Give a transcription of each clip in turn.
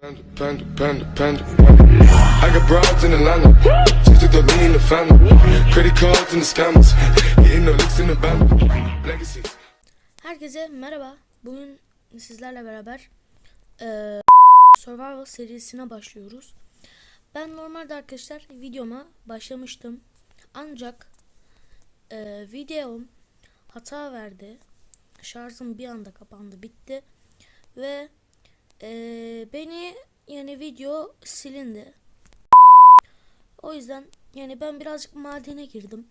Panda, panda, panda, panda. I got broads in Atlanta. Just took the lean the family. Credit cards and the scammers. Hitting the licks in the band. Legacies. Herkese merhaba. Bugün sizlerle beraber eee, Survival serisine başlıyoruz. Ben normalde arkadaşlar videoma başlamıştım. Ancak eee, videom hata verdi. Şarjım bir anda kapandı, bitti. Ve eee, beni yani video silindi. O yüzden yani ben birazcık madene girdim.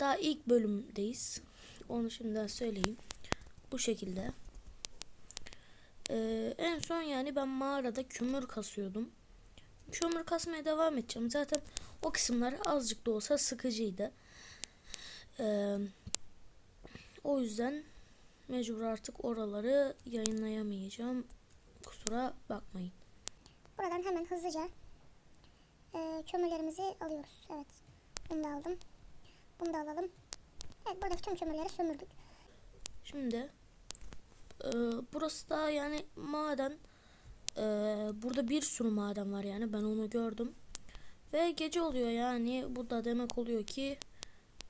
Daha ilk bölümdeyiz. Onu şimdiden söyleyeyim. Bu şekilde. Ee, en son yani ben mağarada kömür kasıyordum. Kömür kasmaya devam edeceğim. Zaten o kısımlar azıcık da olsa sıkıcıydı. Ee, o yüzden mecbur artık oraları yayınlayamayacağım. Kusura bakmayın. Buradan hemen hızlıca e, kömürlerimizi alıyoruz. Evet. Bunu da aldım. Bunu da alalım. Evet buradaki tüm kömürleri sömürdük. Şimdi e, burası da yani maden. E, burada bir sürü maden var yani ben onu gördüm. Ve gece oluyor yani bu da demek oluyor ki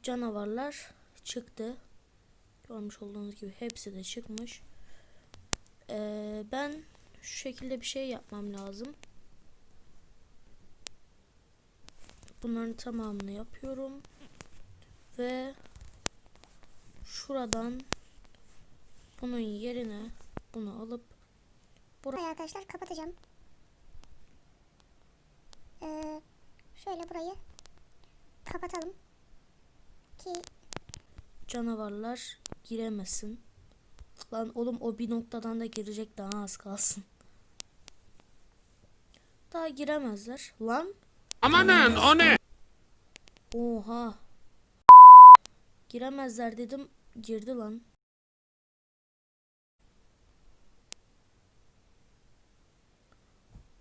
canavarlar çıktı. Görmüş olduğunuz gibi hepsi de çıkmış. E, ben şu şekilde bir şey yapmam lazım. Bunların tamamını yapıyorum. Ve şuradan bunun yerine bunu alıp Burayı arkadaşlar kapatacağım. Ee, şöyle burayı kapatalım. Ki canavarlar giremesin. Lan oğlum o bir noktadan da girecek daha az kalsın. Daha giremezler. Lan Amanın o ne? oha. Giremezler dedim girdi lan.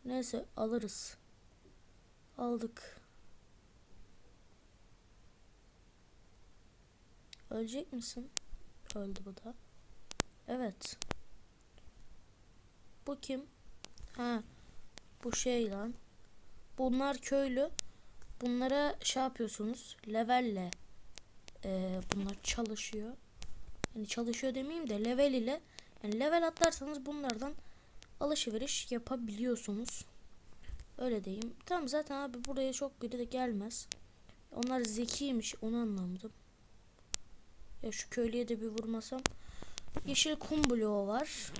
Neyse alırız. Aldık. Ölecek misin? Öldü bu da. Evet. Bu kim? Ha. Bu şey lan. Bunlar köylü. Bunlara şey yapıyorsunuz. Levelle. Ee, bunlar çalışıyor. Yani çalışıyor demeyeyim de level ile. Yani level atlarsanız bunlardan alışveriş yapabiliyorsunuz. Öyle diyeyim. Tamam zaten abi buraya çok biri de gelmez. Onlar zekiymiş onu anlamadım. Ya şu köylüye de bir vurmasam. Yeşil kum bloğu var.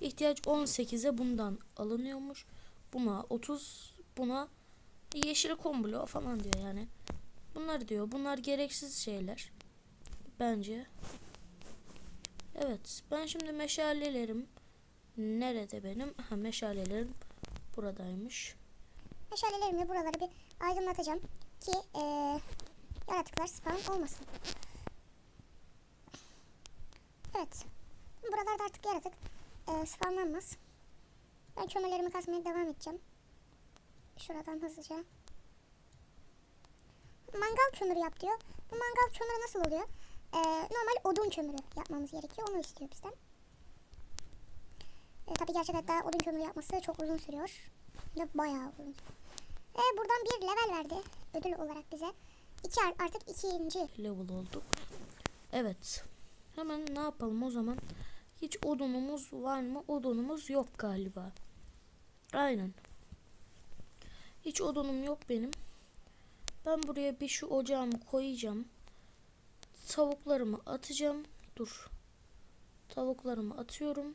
İhtiyaç 18'e bundan alınıyormuş. Buna 30 buna yeşil kum bloğu falan diyor yani. Bunlar diyor. Bunlar gereksiz şeyler. Bence. Evet. Ben şimdi meşalelerim nerede benim? Ha meşalelerim buradaymış. meşalelerimle buraları bir aydınlatacağım. Ki e, yaratıklar spawn olmasın. Evet. Buralarda artık yaratık e, spawnlanmaz. Ben kömürlerimi kasmaya devam edeceğim. Şuradan hızlıca. Mangal kömürü yap diyor. Bu mangal kömürü nasıl oluyor? E, normal odun kömürü yapmamız gerekiyor. Onu istiyor bizden. E, tabii gerçek hayatta odun kömürü yapması çok uzun sürüyor. Ve bayağı uzun. Ve buradan bir level verdi. Ödül olarak bize. İki ar- artık ikinci. level olduk. Evet. Hemen ne yapalım o zaman? Hiç odunumuz var mı? Odunumuz yok galiba. Aynen. Hiç odunum yok benim. Ben buraya bir şu ocağımı koyacağım. Tavuklarımı atacağım. Dur. Tavuklarımı atıyorum.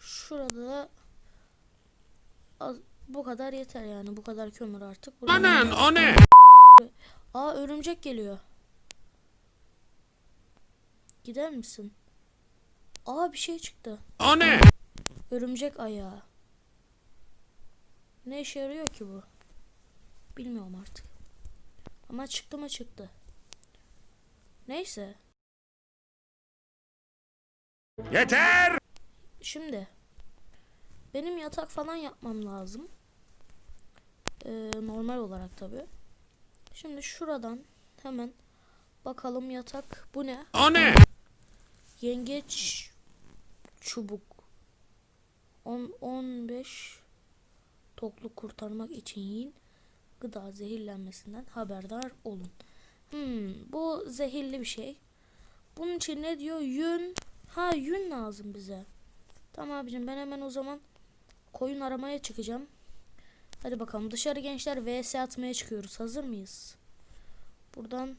Şurada da az, bu kadar yeter yani. Bu kadar kömür artık. Burada- Amanın o ne? Aa örümcek geliyor. Gider misin? Aa bir şey çıktı. O ne? Örümcek ayağı. Ne işe yarıyor ki bu? Bilmiyorum artık. Ama çıktı mı çıktı. Neyse. Yeter! Şimdi. Benim yatak falan yapmam lazım. Ee, normal olarak tabi. Şimdi şuradan hemen bakalım yatak. Bu ne? O ne? Yengeç çubuk. 10 15 tokluk kurtarmak için yiyin. Gıda zehirlenmesinden haberdar olun. Hmm, bu zehirli bir şey. Bunun için ne diyor? Yün. Ha yün lazım bize. Tamam abicim ben hemen o zaman koyun aramaya çıkacağım. Hadi bakalım dışarı gençler vs atmaya çıkıyoruz. Hazır mıyız? Buradan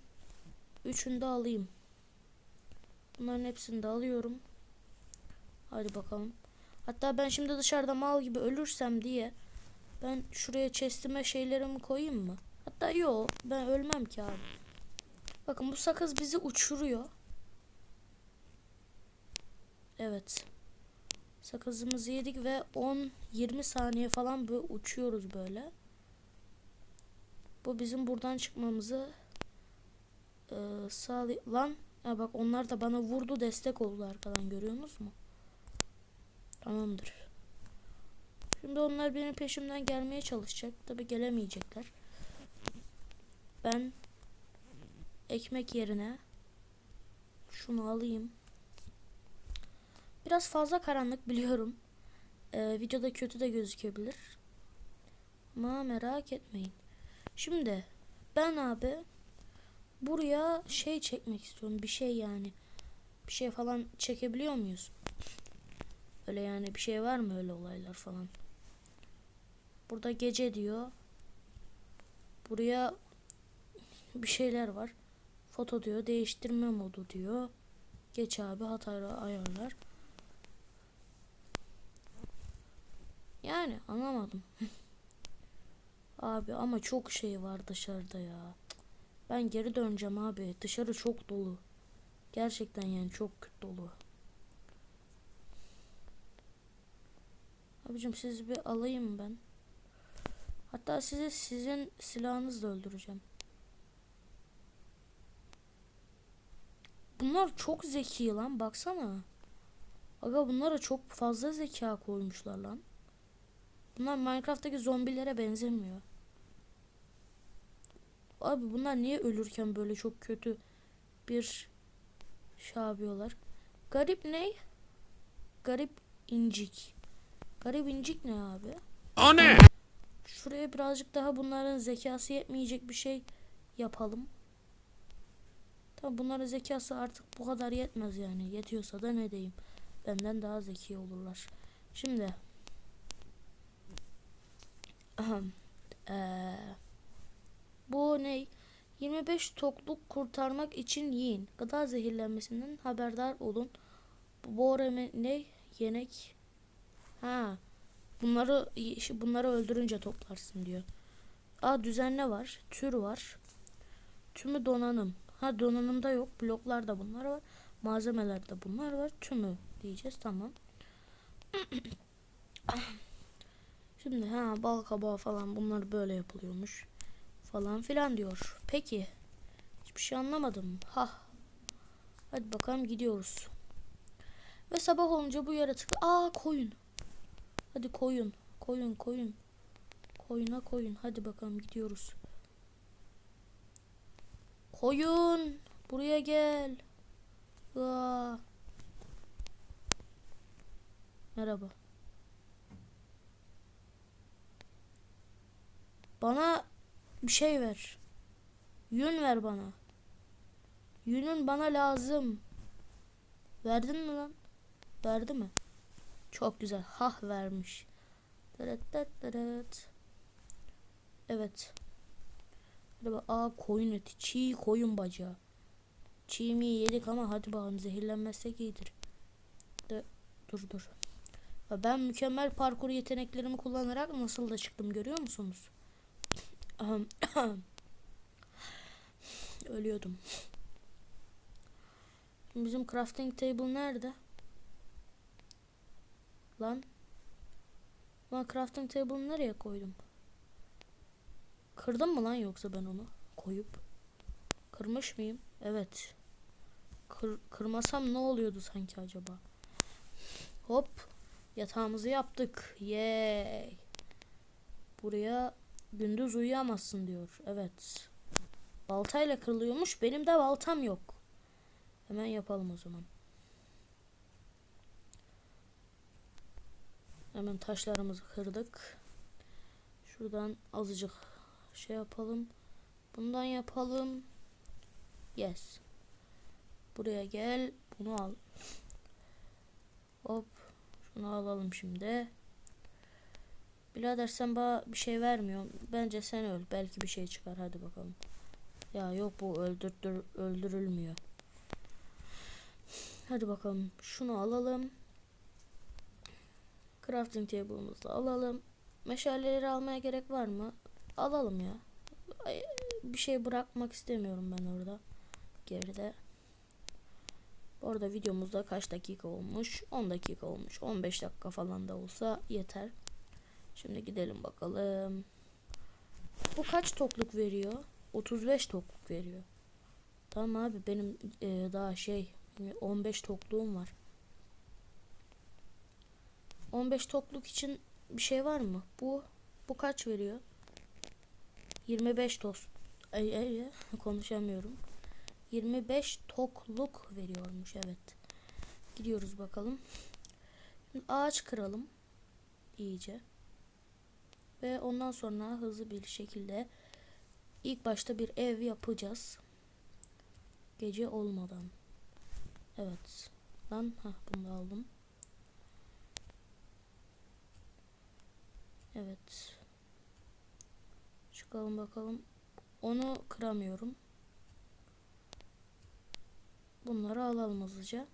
üçünü de alayım. Bunların hepsini de alıyorum. Hadi bakalım. Hatta ben şimdi dışarıda mal gibi ölürsem diye ben şuraya chestime şeylerimi koyayım mı? Hatta yok ben ölmem ki abi. Bakın bu sakız bizi uçuruyor. Evet. Sakızımızı yedik ve 10-20 saniye falan böyle uçuyoruz böyle. Bu bizim buradan çıkmamızı e, sağlay... Lan bak onlar da bana vurdu destek oldu arkadan görüyorsunuz mu? Tamamdır. Şimdi onlar benim peşimden gelmeye çalışacak. Tabi gelemeyecekler. Ben ekmek yerine şunu alayım. Biraz fazla karanlık biliyorum. Ee, videoda kötü de gözükebilir. Ama merak etmeyin. Şimdi ben abi buraya şey çekmek istiyorum. Bir şey yani. Bir şey falan çekebiliyor muyuz? Öyle yani bir şey var mı öyle olaylar falan? Burada gece diyor. Buraya bir şeyler var. Foto diyor. Değiştirme modu diyor. Geç abi hatayla ayarlar. Yani anlamadım. abi ama çok şey var dışarıda ya. Ben geri döneceğim abi. Dışarı çok dolu. Gerçekten yani çok dolu. Abicim sizi bir alayım ben. Hatta sizi sizin silahınızla öldüreceğim. Bunlar çok zeki lan baksana. Aga bunlara çok fazla zeka koymuşlar lan. Bunlar Minecraft'taki zombilere benzemiyor. Abi bunlar niye ölürken böyle çok kötü bir şey yapıyorlar? Garip ne? Garip incik. Garip incik ne abi? O ne? Şuraya birazcık daha bunların zekası yetmeyecek bir şey yapalım. Tabi bunların zekası artık bu kadar yetmez yani. Yetiyorsa da ne diyeyim. Benden daha zeki olurlar. Şimdi. Eee, bu ne? 25 tokluk kurtarmak için yiyin. Gıda zehirlenmesinden haberdar olun. Bu boreme ne? Yenek. Ha. Bunları bunları öldürünce toplarsın diyor. Aa düzenle var. Tür var. Tümü donanım. Ha donanımda yok. Bloklarda bunlar var. Malzemelerde bunlar var. Tümü diyeceğiz. Tamam. Şimdi ha bal kabağı falan bunlar böyle yapılıyormuş. Falan filan diyor. Peki. Hiçbir şey anlamadım. Ha. Hadi bakalım gidiyoruz. Ve sabah olunca bu yaratık. Aa koyun. Hadi koyun. Koyun koyun. Koyuna koyun. Hadi bakalım gidiyoruz. Koyun. Buraya gel. Aa. Merhaba. Bana bir şey ver. Yün ver bana. Yünün bana lazım. Verdin mi lan? Verdi mi? Çok güzel. Hah vermiş. Evet. Aa koyun eti. Çiğ koyun bacağı. Çiğ mi yedik ama hadi bakalım zehirlenmezsek iyidir. De, dur dur. Ben mükemmel parkur yeteneklerimi kullanarak nasıl da çıktım görüyor musunuz? Ölüyordum. Bizim crafting table nerede? Lan. Ben crafting table'ı nereye koydum? Kırdım mı lan yoksa ben onu koyup? Kırmış mıyım? Evet. Kır, kırmasam ne oluyordu sanki acaba? Hop. Yatağımızı yaptık. Yay. Buraya gündüz uyuyamazsın diyor. Evet. Baltayla kırılıyormuş. Benim de baltam yok. Hemen yapalım o zaman. Hemen taşlarımızı kırdık. Şuradan azıcık şey yapalım. Bundan yapalım. Yes. Buraya gel. Bunu al. Hop. Şunu alalım şimdi. Birader sen bana bir şey vermiyor. Bence sen öl. Belki bir şey çıkar. Hadi bakalım. Ya yok bu öldürdür öldürülmüyor. Hadi bakalım. Şunu alalım. Crafting table'ımızı alalım. Meşaleleri almaya gerek var mı? Alalım ya. Bir şey bırakmak istemiyorum ben orada. Geride. Bu arada videomuzda kaç dakika olmuş? 10 dakika olmuş. 15 dakika falan da olsa yeter. Şimdi gidelim bakalım. Bu kaç tokluk veriyor? 35 tokluk veriyor. Tamam abi benim e, daha şey 15 tokluğum var. 15 tokluk için bir şey var mı? Bu bu kaç veriyor? 25 tost. Ay, ay, ay, konuşamıyorum. 25 tokluk veriyormuş evet. Gidiyoruz bakalım. Şimdi ağaç kıralım. iyice. Ve ondan sonra hızlı bir şekilde ilk başta bir ev yapacağız. Gece olmadan. Evet. Lan ha bunu aldım. Evet. Çıkalım bakalım. Onu kıramıyorum. Bunları alalım hızlıca.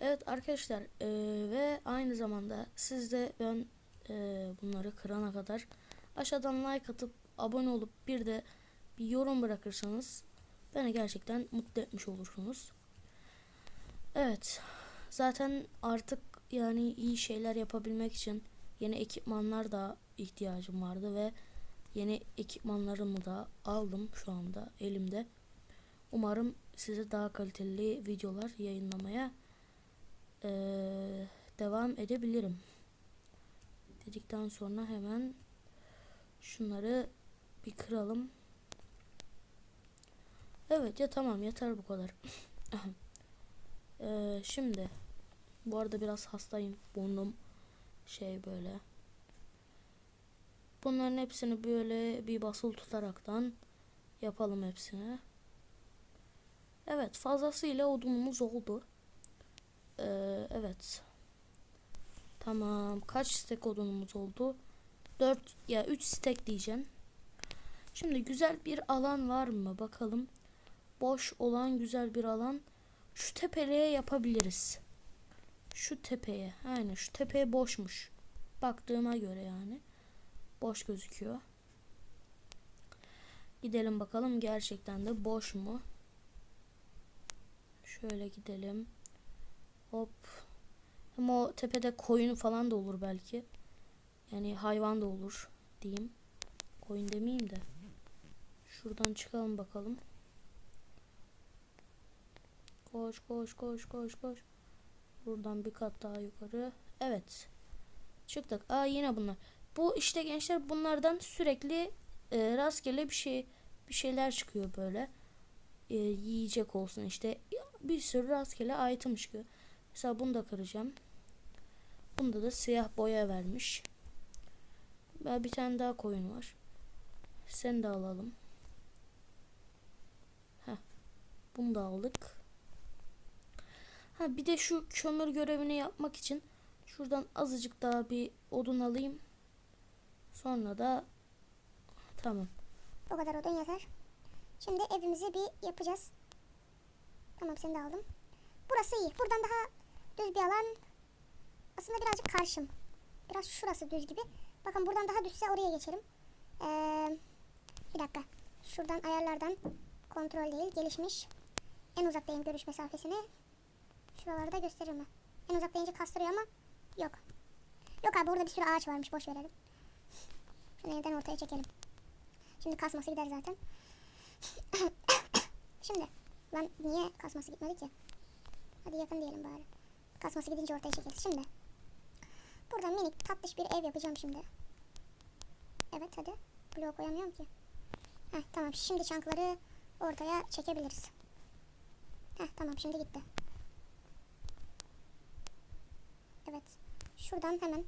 Evet arkadaşlar eee, ve aynı zamanda siz de ben eee, bunları kırana kadar aşağıdan like atıp abone olup bir de bir yorum bırakırsanız beni gerçekten mutlu etmiş olursunuz. Evet. Zaten artık yani iyi şeyler yapabilmek için yeni ekipmanlar da ihtiyacım vardı ve yeni ekipmanlarımı da aldım şu anda elimde. Umarım size daha kaliteli videolar yayınlamaya eee, devam edebilirim. Dedikten sonra hemen şunları bir kıralım. Evet ya tamam yeter bu kadar. Eee, şimdi bu arada biraz hastayım. Burnum şey böyle. Bunların hepsini böyle bir basılı tutaraktan yapalım hepsini. Evet fazlasıyla odunumuz oldu. Ee, evet. Tamam. Kaç stek odunumuz oldu? 4 ya 3 stek diyeceğim. Şimdi güzel bir alan var mı? Bakalım. Boş olan güzel bir alan. Şu tepeliğe yapabiliriz. Şu tepeye. Aynen şu tepeye boşmuş. Baktığıma göre yani. Boş gözüküyor. Gidelim bakalım gerçekten de boş mu? Şöyle gidelim. Hop. Hem o tepede koyun falan da olur belki. Yani hayvan da olur diyeyim. Koyun demeyeyim de. Şuradan çıkalım bakalım. Koş koş koş koş koş. Buradan bir kat daha yukarı. Evet. Çıktık. Aa yine bunlar. Bu işte gençler bunlardan sürekli e, rastgele bir şey bir şeyler çıkıyor böyle. E, yiyecek olsun işte. Bir sürü rastgele item çıkıyor. Mesela bunu da kıracağım. Bunda da siyah boya vermiş. Ve bir tane daha koyun var. Sen de alalım. Heh. Bunu da aldık. Ha bir de şu kömür görevini yapmak için şuradan azıcık daha bir odun alayım. Sonra da tamam. O kadar odun yeter. Şimdi evimizi bir yapacağız. Tamam seni de aldım. Burası iyi. Buradan daha düz bir alan. Aslında birazcık karşım. Biraz şurası düz gibi. Bakın buradan daha düzse oraya geçelim. Ee, bir dakika. Şuradan ayarlardan kontrol değil gelişmiş. En uzaktayım görüş mesafesini. Şuralarda gösterir mi? En uzak deyince kastırıyor ama yok. Yok abi burada bir sürü ağaç varmış boş verelim. Şunu yeniden ortaya çekelim. Şimdi kasması gider zaten. Şimdi lan niye kasması gitmedi ki? Hadi yakın diyelim bari. Kasması gidince ortaya çekeriz. Şimdi burada minik tatlış bir ev yapacağım şimdi. Evet hadi. Bloğu koyamıyorum ki. Heh, tamam şimdi çankları ortaya çekebiliriz. Heh, tamam şimdi gitti. Evet. şuradan hemen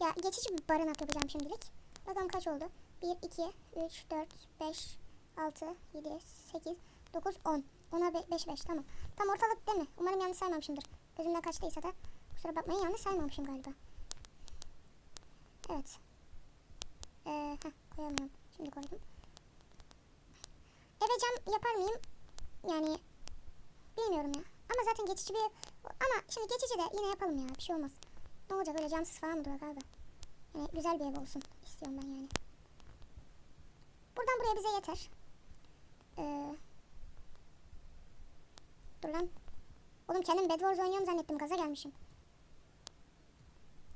ya geçici bir barınak yapacağım şimdilik. Bakalım kaç oldu? 1, 2, 3, 4, 5, 6, 7, 8, 9, 10. 10'a 5, 5 tamam. Tam ortalık değil mi? Umarım yanlış saymamışımdır. Gözümden kaçtıysa da kusura bakmayın yanlış saymamışım galiba. Evet. Ee, heh, koyamıyorum. Şimdi koydum. Eve cam yapar mıyım? Yani bilmiyorum ya. Ama zaten geçici bir ama şimdi geçici de yine yapalım ya. Bir şey olmaz. Ne olacak öyle camsız falan mı durar abi? Yani güzel bir ev olsun istiyorum ben yani. Buradan buraya bize yeter. Ee, dur lan. Oğlum kendim Bed Wars oynuyorum zannettim. Gaza gelmişim.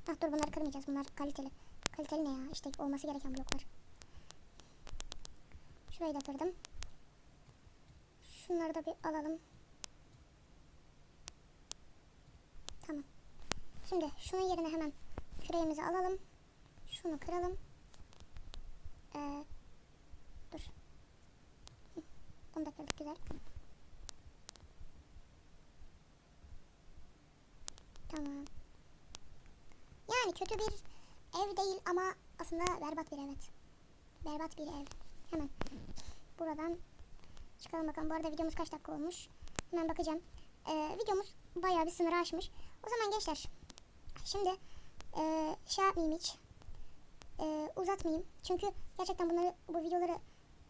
Ah dur bunları kırmayacağız. Bunlar kaliteli. Kaliteli ne ya? İşte olması gereken bloklar. Şurayı da kırdım. Şunları da bir alalım. Tamam. Şimdi şunun yerine hemen küreğimizi alalım. Şunu kıralım. Ee, dur. Bunu da kırdık güzel. Tamam. Yani kötü bir ev değil ama aslında berbat bir evet. Berbat bir ev. Hemen buradan çıkalım bakalım. Bu arada videomuz kaç dakika olmuş? Hemen bakacağım. Ee, videomuz bayağı bir sınırı aşmış. O zaman gençler şimdi e, şey yapmayayım hiç. E, uzatmayayım. Çünkü gerçekten bunları bu videoları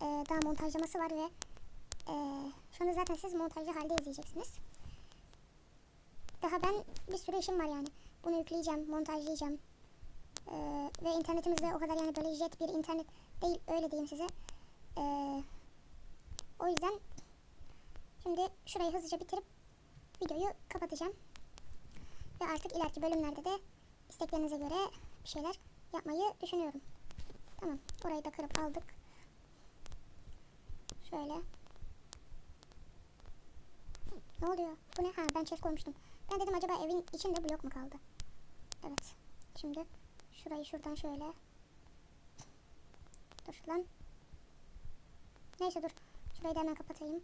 e, daha montajlaması var ve e, şu anda zaten siz montajlı halde izleyeceksiniz. Daha ben bir sürü işim var yani. Bunu yükleyeceğim, montajlayacağım. Ee, ve internetimiz de o kadar yani böyle jet bir internet değil öyle diyeyim size. Ee, o yüzden şimdi şurayı hızlıca bitirip videoyu kapatacağım. Ve artık ileriki bölümlerde de isteklerinize göre bir şeyler yapmayı düşünüyorum. Tamam. Orayı da kırıp aldık. Şöyle. Ne oluyor? Bu ne? Ha ben chest koymuştum. Ben dedim acaba evin içinde blok mu kaldı? Evet. Şimdi şurayı şuradan şöyle. Dur lan. Neyse dur. Şurayı da hemen kapatayım.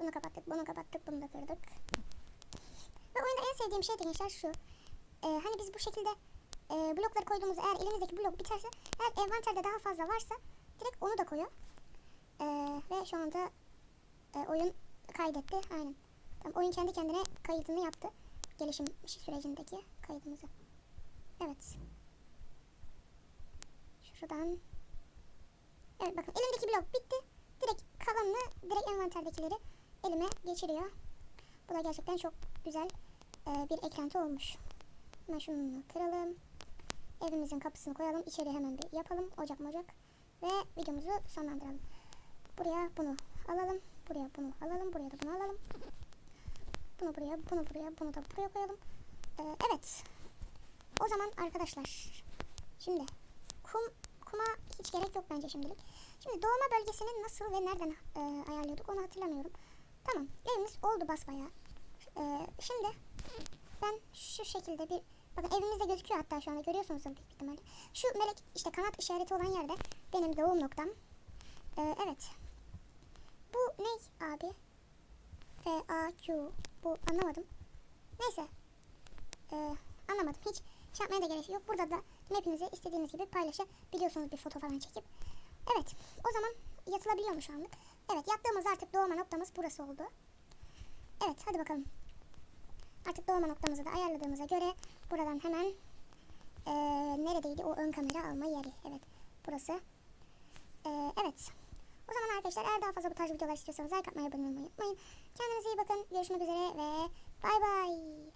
Bunu kapattık, bunu kapattık, bunu da kırdık. Sevdiğim şey de gençler şu. Ee, hani biz bu şekilde e, blokları koyduğumuz eğer elimizdeki blok biterse eğer envanterde daha fazla varsa direkt onu da koyuyor. Ee, ve şu anda e, oyun kaydetti. Aynen. Tamam, oyun kendi kendine kaydını yaptı. Gelişim sürecindeki kaydımızı. Evet. Şuradan. Evet bakın elimdeki blok bitti. Direkt kalanını direkt envanterdekileri elime geçiriyor. Bu da gerçekten çok güzel e, bir eklenti olmuş. Hemen şunu kıralım. Evimizin kapısını koyalım. İçeri hemen bir yapalım. Ocak mocak. Ve videomuzu sonlandıralım. Buraya bunu alalım. Buraya bunu alalım. Buraya da bunu alalım. Bunu buraya, bunu buraya, bunu da buraya koyalım. Ee, evet. O zaman arkadaşlar. Şimdi kum kuma hiç gerek yok bence şimdilik. Şimdi doğma bölgesini nasıl ve nereden e, ayarlıyorduk onu hatırlamıyorum. Tamam. Evimiz oldu basbayağı. Ee, şimdi ben şu şekilde bir bakın evimizde gözüküyor hatta şu anda görüyorsunuz büyük ihtimalle. Şu melek işte kanat işareti olan yerde benim doğum noktam. Ee, evet. Bu ne abi? F A Q bu anlamadım. Neyse. Ee, anlamadım. Hiç şey yapmaya da gerek yok. Burada da mapinizi istediğiniz gibi paylaşabiliyorsunuz bir foto falan çekip. Evet. O zaman yatılabiliyor mu şu anlık? Evet. Yattığımız artık doğma noktamız burası oldu. Evet. Hadi bakalım. Artık doğma noktamızı da ayarladığımıza göre buradan hemen ee, neredeydi o ön kamera alma yeri. Evet. Burası. Ee, evet. O zaman arkadaşlar eğer daha fazla bu tarz videolar istiyorsanız like atmayı, abone olmayı unutmayın. Kendinize iyi bakın. Görüşmek üzere ve bay bay.